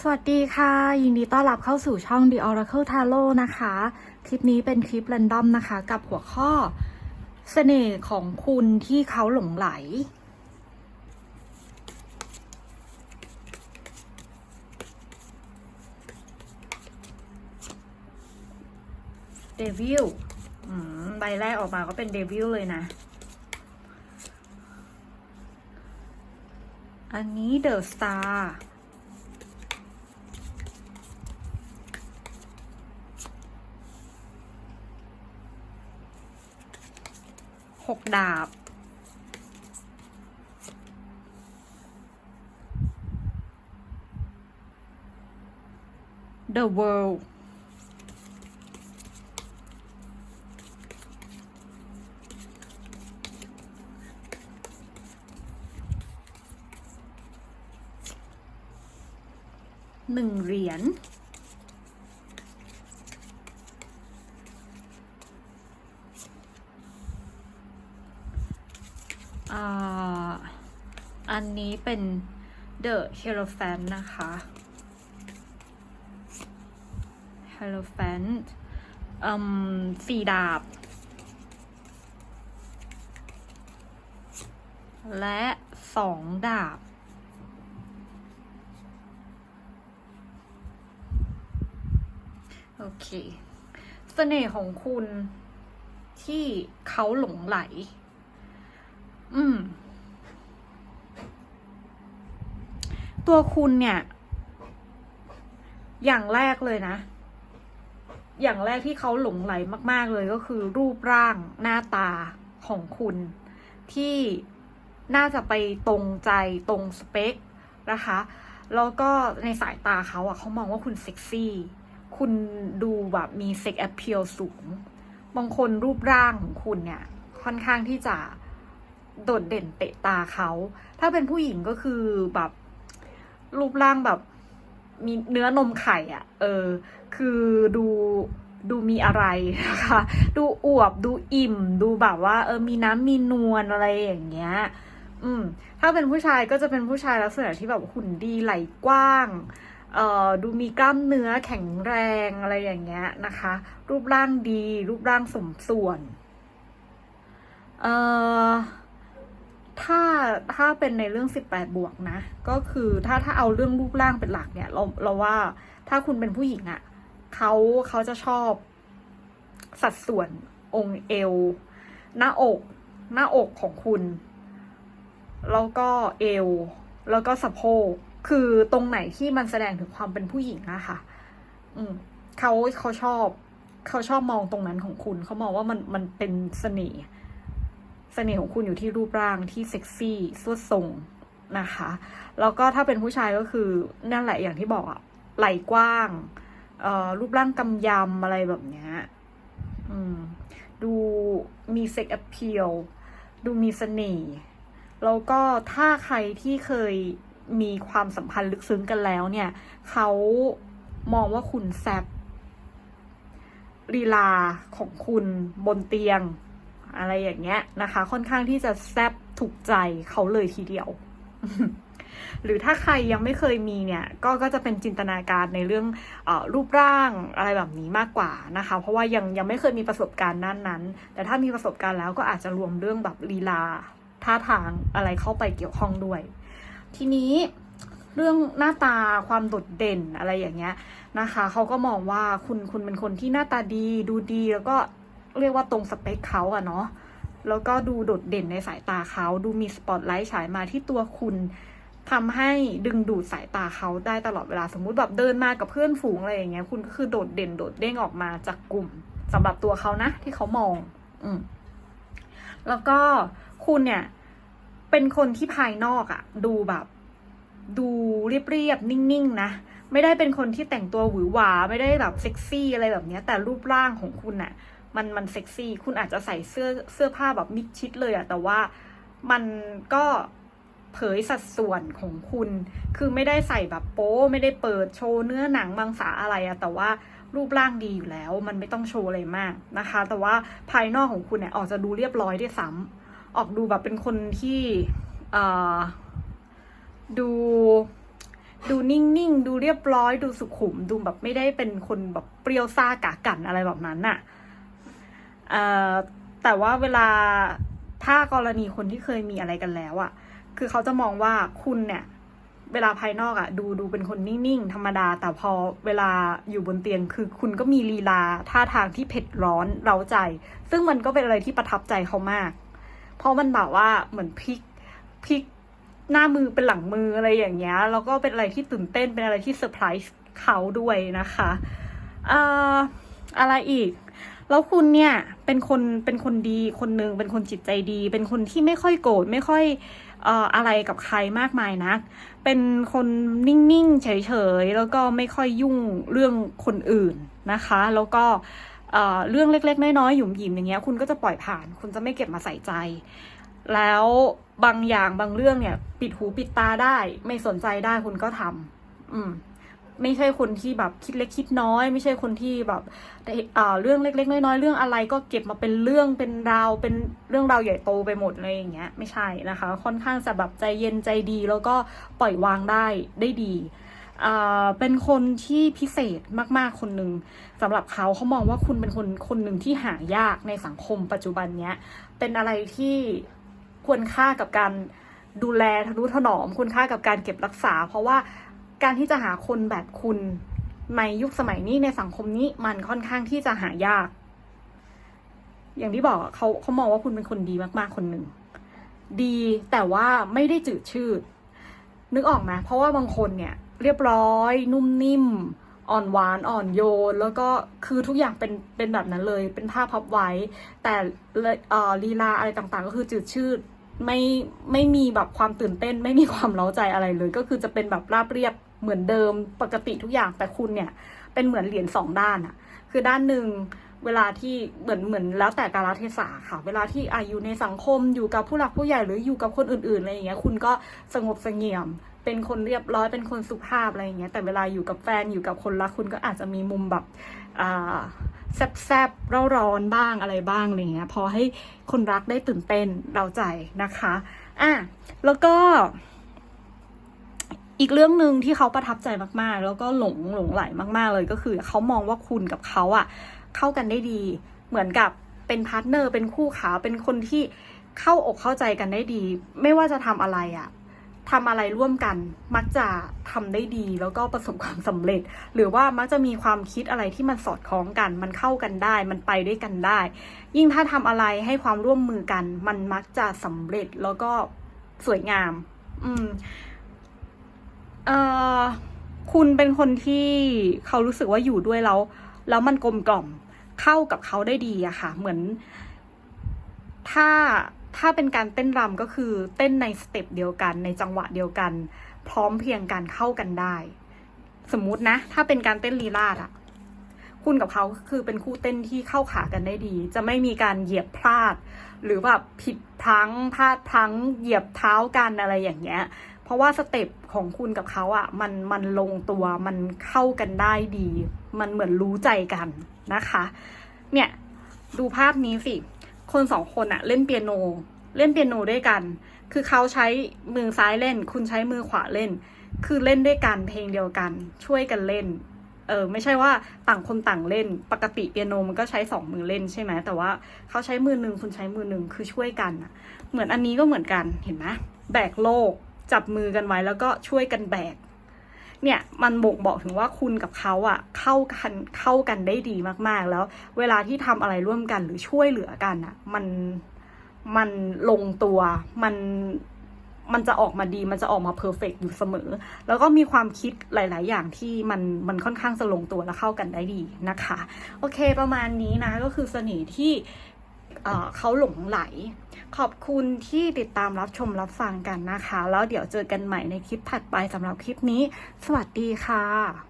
สวัสดีค่ะ ยินดีต้อนรับเข้าสู่ช่อง The Oracle Tarot นะคะ คลิปนี้เป็นคลิป r รนดอมนะคะ กับหัวข้อเสน่ห์ของคุณที่เขาหลงไหล เดวิลใบแรกออกมาก็เป็นเดวิลเลยนะ อันนี้เดอะสตาร์ หกดาบ The World หนึ่งเหรียญ อ่า อันนี้เป็น The Hierophant นะคะ Hierophant อืมสี่ดาบ และสองดาบโอเคเสน่ห์ของคุณที่เขาหลงไหล อืม ตัวคุณเนี่ย อย่างแรกเลยนะ อย่างแรกที่เขาหลงไหลมาก ๆ เลยก็คือ รูปร่างหน้าตาของคุณ ที่น่าจะไปตรงใจตรงสเปคนะคะแล้วก็ในสายตาเขาอะเขามองว่าคุณเซ็กซี่ คุณดูแบบมีเซ็กแอ e เ l สูง บางคนรูปร่างของคุณเนี่ย ค่อนข้างที่จะโดดเด่นเตะตาเขา ถ้าเป็นผู้หญิงก็คือแบบ รูปร่างแบบ มีเนื้อนมไข่อะ่ะ เออ คือดูดูมีอะไรนะคะ ดูอวบดูอิ่ม ดูแบบว่า เออมีน้ำมีนวลอะไรอย่างเงี้ย อืม ถ้าเป็นผู้ชายก็จะเป็นผู้ชายลักษณะที่แบบหุ่นดีไหลกว้างเอ่อดูมีกล้ามเนื้อแข็งแรงอะไรอย่างเงี้ยนะคะ รูปร่างดี รูปร่างสมส่วนเอ่อถ้า ถ้าเป็นในเรื่อง 18 บวกนะ ก็คือถ้าถ้าเอาเรื่องรูปร่างเป็นหลักเนี่ย เราเราว่าถ้าคุณเป็นผู้หญิงอะ่ะเขาเขาจะชอบสัดส่วนองค์เอว หน้าอก หน้าอกของคุณ แล้วก็เอว แล้วก็สะโพกคือตรงไหนที่มันแสดงถึงความเป็นผู้หญิงอะค่ะ อืมเขาเขาชอบ เขาชอบมองตรงนั้นของคุณ เขามองว่ามันมันเป็นเสน่ห์ เสน่ห์ของคุณอยู่ที่รูปร่างที่เซ็กซี่สวดทรงนะคะ แล้วก็ถ้าเป็นผู้ชายก็คือนั่นแหละอย่างที่บอกอะไหล่กว้างเอ่อรูปร่างกำยำอะไรแบบเนี้ยอืมดูมีเซ็กแอ p เ a l ดูมีเสน่ห์แล้วก็ถ้าใครที่เคยมีความสัมพันธ์ลึกซึ้งกันแล้วเนี่ย เขามองว่าคุณแซบลีลาของคุณบนเตียง อะไรอย่างเงี้ยนะคะ ค่อนข้างที่จะแซบถูกใจเขาเลยทีเดียว หรือถ้าใครยังไม่เคยมีเนี่ย ก็ก็จะเป็นจินตนาการในเรื่องออรูปร่างอะไรแบบนี้มากกว่านะคะ เพราะว่ายังยังไม่เคยมีประสบการณ์ด้านนั้น แต่ถ้ามีประสบการณ์แล้วก็อาจจะรวมเรื่องแบบลีลาท่าทางอะไรเข้าไปเกี่ยวข้องด้วย ทีนี้เรื่องหน้าตาความโดดเด่นอะไรอย่างเงี้ยนะคะเขาก็มองว่าคุณคุณเป็นคนที่หน้าตาดีดูดีแล้วก็ เรียกว่าตรงสเปคเขาอะเนาะแล้วก็ดูโดดเด่นในสายตาเขาดูมีสปอตไลท์ฉายมาที่ตัวคุณทำให้ดึงดูดสายตาเขาได้ตลอดเวลาสมมุติแบบเดินมากับเพื่อนฝูงอะไรอย่างเงี้ย คุณก็คือโดดเด่นโดดเด้งออกมาจากกลุ่มสำหรับตัวเขานะที่เขามอง อืมแล้วก็คุณเนี่ย เป็นคนที่ภายนอกอะดูแบบ ดูเรียบๆนิ่งๆนะไม่ได้เป็นคนที่แต่งตัวหวือหวา ไม่ได้แบบเซ็กซี่อะไรแบบเนี้ยแต่รูปร่างของคุณน่ะ มันมันเซ็กซี่ คุณอาจจะใส่เสื้อเสื้อผ้าแบบมิดชิดเลยอะแต่ว่ามันก็เผยสัดส่วนของคุณ คือไม่ได้ใส่แบบโป๊ไม่ได้เปิดโชว์เนื้อหนังบางสาอะไรอะแต่ว่ารูปร่างดีอยู่แล้ว มันไม่ต้องโชว์อะไรมากนะคะ แต่ว่าภายนอกของคุณเนี่ยออกจะดูเรียบร้อยด้วยซ้ำออกดูแบบเป็นคนที่ดูดูนิ่งๆ ดูเรียบร้อย ดูสุขุม ดูแบบไม่ได้เป็นคนแบบเปรี้ยวซ่ากากันอะไรแบบนั้นน่ะ แต่ว่าเวลาถ้ากรณีคนที่เคยมีอะไรกันแล้วอะ่ะ คือเขาจะมองว่าคุณเนี่ย เวลาภายนอกอะ่ะ ดูดูเป็นคนนิ่งๆธรรมดา แต่พอเวลาอยู่บนเตียงคือคุณก็มีลีลาท่าทางที่เผ็ดร้อนเร้าใจ ซึ่งมันก็เป็นอะไรที่ประทับใจเขามาก เพราะมันแบบว่าเหมือนพลิกพลิกหน้ามือเป็นหลังมืออะไรอย่างเงี้ยแล้วก็เป็นอะไรที่ตื่นเต้นเป็นอะไรที่เซอร์ไพรส์เขาด้วยนะคะ เอ่ออะไรอีก แล้วคุณเนี่ยเป็นคนเป็นคนดีคนหนึ่งเป็นคนจิตใจดี เป็นคนที่ไม่ค่อยโกรธไม่ค่อยเอ่ออะไรกับใครมากมายนะเป็นคนนิ่งๆเฉยๆแล้วก็ไม่ค่อยยุ่งเรื่องคนอื่นนะคะ แล้วก็เอ่อเรื่องเล็ก ๆ น้อยๆหยุ่มหยิมอย่างเงี้ยคุณก็จะปล่อยผ่าน คุณจะไม่เก็บมาใส่ใจ แล้วบางอย่างบางเรื่องเนี่ย ปิดหูปิดตาได้ ไม่สนใจได้คุณก็ทำอืม ไม่ใช่คนที่แบบคิดเล็กคิดน้อย ไม่ใช่คนที่แบบเอ่เรื่องเล็ก ๆ น้อยๆเรื่องอะไรก็เก็บมาเป็นเรื่องเป็นราวเป็นเรื่องราวใหญ่โตไปหมดเลยอย่างเงี้ยไม่ใช่นะคะ ค่อนข้างจะแบบใจเย็นใจดี แล้วก็ปล่อยวางได้ได้ดีเป็นคนที่พิเศษมาก ๆ คนหนึ่งสำหรับเขาเขามองว่าคุณเป็นคนคนหนึ่งที่หายากในสังคมปัจจุบันเนี้ยเป็นอะไรที่ควรค่ากับการดูแลทนุถนอม คุณค่ากับการเก็บรักษา เพราะว่า การที่จะหาคนแบบคุณในยุคสมัยนี้ในสังคมนี้มันค่อนข้างที่จะหายาก อย่างที่บอกเขาเขามองว่าคุณเป็นคนดีมากๆคนหนึ่ง ดีแต่ว่าไม่ได้จืดชืด นึกออกไหมเพราะว่าบางคนเนี่ย เรียบร้อย นุ่มนิ่ม อ่อนหวานอ่อนโยน แล้วก็คือทุกอย่างเป็นเป็นแบบนั้นเลย เป็นผ้าพับไว้ แต่เลยเอ่อลีลาอะไรต่างๆ ก็คือจืดชืดไม่ไม่มีแบบความตื่นเต้น ไม่มีความเล้าใจอะไรเลย ก็คือจะเป็นแบบราบเรียบ เหมือนเดิมปกติทุกอย่างแต่คุณเนี่ย เป็นเหมือนเหรียญสองด้านอะคือด้านหนึ่งเวลาที่เหมือนเหมือนแล้วแต่กาลเทศะค่ะ เวลาที่อายู่ในสังคมอยู่กับผู้หลักผู้ใหญ่หรืออยู่กับคนอื่นๆอะไรอย่างเงี้ย คุณก็สงบเสงี่ยม เป็นคนเรียบร้อยเป็นคนสุภาพอะไรอย่างเงี้ยแต่เวลาอยู่กับแฟนอยู่กับคนรักคุณก็อาจจะมีมุมแบบอ่าแซบๆเร่าร้อนบ้างอะไรบ้างอะไรเงี้ยพอให้คนรักได้ตื่นเต้นเราใจนะคะ อะ แล้วก็ อีกเรื่องหนึ่งที่เขาประทับใจมากๆ แล้วก็หลงหลงไหลมากๆเลยก็คือ เขามองว่าคุณกับเขาอะเข้ากันได้ดี เหมือนกับเป็นพาร์ทเนอร์เป็นคู่ขาเป็นคนที่เข้าอกเข้าใจกันได้ดี ไม่ว่าจะทำอะไรอะทำอะไรร่วมกันมักจะทำได้ดีแล้วก็ประสบความสำเร็จ หรือว่ามักจะมีความคิดอะไรที่มันสอดคล้องกัน มันเข้ากันได้ มันไปด้วยกันได้ ยิ่งถ้าทำอะไรให้ความร่วมมือกัน มันมักจะสำเร็จแล้วก็สวยงาม อืม เอ่อคุณเป็นคนที่เขารู้สึกว่าอยู่ด้วยแล้วแล้วมันกลมกล่อมเข้ากับเขาได้ดีอะค่ะ เหมือน ถ้าถ้าเป็นการเต้นรำก็คือเต้นในสเต็ปเดียวกัน ในจังหวะเดียวกัน พร้อมเพรียงกันเข้ากันได้ สมมุตินะ ถ้าเป็นการเต้นลีลาดอะคุณกับเขาคือเป็นคู่เต้นที่เข้าขากันได้ดี จะไม่มีการเหยียบพลาด หรือแบบผิดพลั้งพลาดพลั้งเหยียบเท้ากันอะไรอย่างเงี้ย เพราะว่าสเต็ปของคุณกับเขาอะ่ะมันมันลงตัวมันเข้ากันได้ดี มันเหมือนรู้ใจกันนะคะ เนี่ยดูภาพนี้สิ คนสองคนอะเล่นเปียโน เล่นเปียโนด้วยกัน คือเขาใช้มือซ้ายเล่น คุณใช้มือขวาเล่น คือเล่นด้วยกันเพลงเดียวกัน ช่วยกันเล่น เออไม่ใช่ว่าต่างคนต่างเล่น ปกติเปียโนมันก็ใช้สองมือเล่นใช่ไหมแต่ว่าเขาใช้มือหนึ่งคุณใช้มือหนึ่งคือช่วยกันอะเหมือนอันนี้ก็เหมือนกันเห็นไหมแบกโลก จับมือกันไว้แล้วก็ช่วยกันแบก เนี่ยมันบ่งบอกถึงว่าคุณกับเขาอะเข้ากันเข้ากันได้ดีมากๆ แล้ว เวลาที่ทำอะไรร่วมกันหรือช่วยเหลือกันอะมันมันลงตัวมันมันจะออกมาดีมันจะออกมาเพอร์เฟกอยู่เสมอ แล้วก็มีความคิดหลาย ๆ อย่างที่มันมันค่อนข้างจะลงตัวและเข้ากันได้ดีนะคะ โอเคประมาณนี้นะก็คือเสน่ห์ที่ เขาหลงไหล ขอบคุณที่ติดตามรับชมรับฟังกันนะคะ แล้วเดี๋ยวเจอกันใหม่ในคลิปถัดไปสำหรับคลิปนี้ สวัสดีค่ะ